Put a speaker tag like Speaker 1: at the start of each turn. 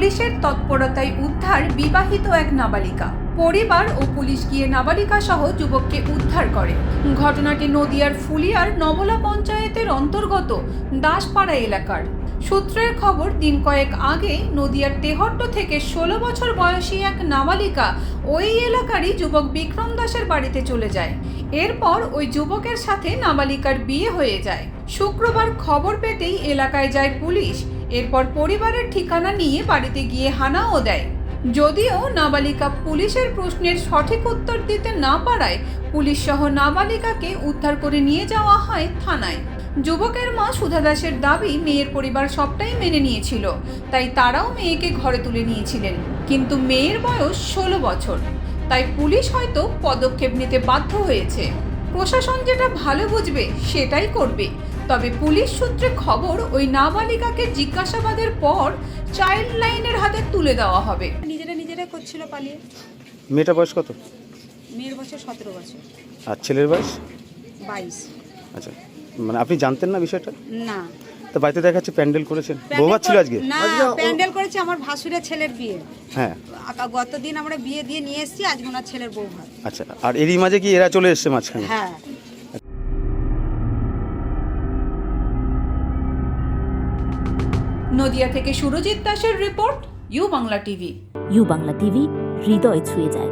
Speaker 1: পুলিশের তৎপরতায় উদ্ধার বিবাহিত এক নাবালিকা। পরিবার ও পুলিশ গিয়ে নাবালিকা সহ যুবককে উদ্ধার করে। ঘটনাটি নদিয়ার ফুলিয়ার নবলা পঞ্চায়েতের অন্তর্গত দাসপাড়া এলাকার। সূত্রের খবর, দিন কয়েক আগে নদিয়ার তেহট্ট থেকে ষোলো বছর বয়সী এক নাবালিকা ওই এলাকারই যুবক বিক্রম দাসের বাড়িতে চলে যায়। এরপর ওই যুবকের সাথে নাবালিকার বিয়ে হয়ে যায়। শুক্রবার খবর পেতেই এলাকায় যায় পুলিশ। এরপর পরিবারের ঠিকানা নিয়ে বাড়িতে গিয়ে হানাও দেয়। যদিও নাবালিকা পুলিশের প্রশ্নের সঠিক উত্তর দিতে না পারায় পুলিশ সহ নাবালিকাকে উদ্ধার করে নিয়ে যাওয়া হয় থানায়। যুবকের মা সুধা দাসের দাবি মেয়ের পরিবার সবটাই মেনে নিয়েছিল। তাই তারাও মেয়েকে ঘরে তুলে নিয়েছিলেন। কিন্তু মেয়ের বয়স ষোলো বছর। তাই পুলিশ হয়তো পদক্ষেপ নিতে বাধ্য হয়েছে। প্রশাসন যেটা ভালো বুঝবে সেটাই করবে। তবে পুলিশ সূত্রে খবর ওই নাবালিকাকে জিজ্ঞাসাবাদের পর চাইল্ড লাইনের হাতে তুলে দেওয়া হবে।
Speaker 2: নিজেরা নিজেরা করছিল পালিয়ে।
Speaker 3: মেয়েটা বয়স কত?
Speaker 2: মেয়ের বছর সতেরো বছর।
Speaker 3: আর ছেলের বয়স?
Speaker 2: বাইশ।
Speaker 3: আচ্ছা। মানে আপনি জানতেন না বিষয়টা?
Speaker 2: না।
Speaker 3: তো বাড়িতে দেখা যাচ্ছে প্যান্ডেল করেছেন। বৌভাত ছিল আজকে?
Speaker 2: না প্যান্ডেল করেছে আমার ভাসুরের ছেলের বিয়ে।
Speaker 3: হ্যাঁ।
Speaker 2: গতদিন আমরা বিয়ে দিয়ে নিয়ে এসেছি আজকে ওনার ছেলের বউ ভাত
Speaker 3: আচ্ছা আর এরই মাঝে কি এরা চলে এসছে মাঝখানে?
Speaker 2: হ্যাঁ।
Speaker 1: নদিয়া থেকে সুরজিৎ দাসের report U Bangla TV.
Speaker 4: U Bangla TV হৃদয় ছুঁয়ে যায়।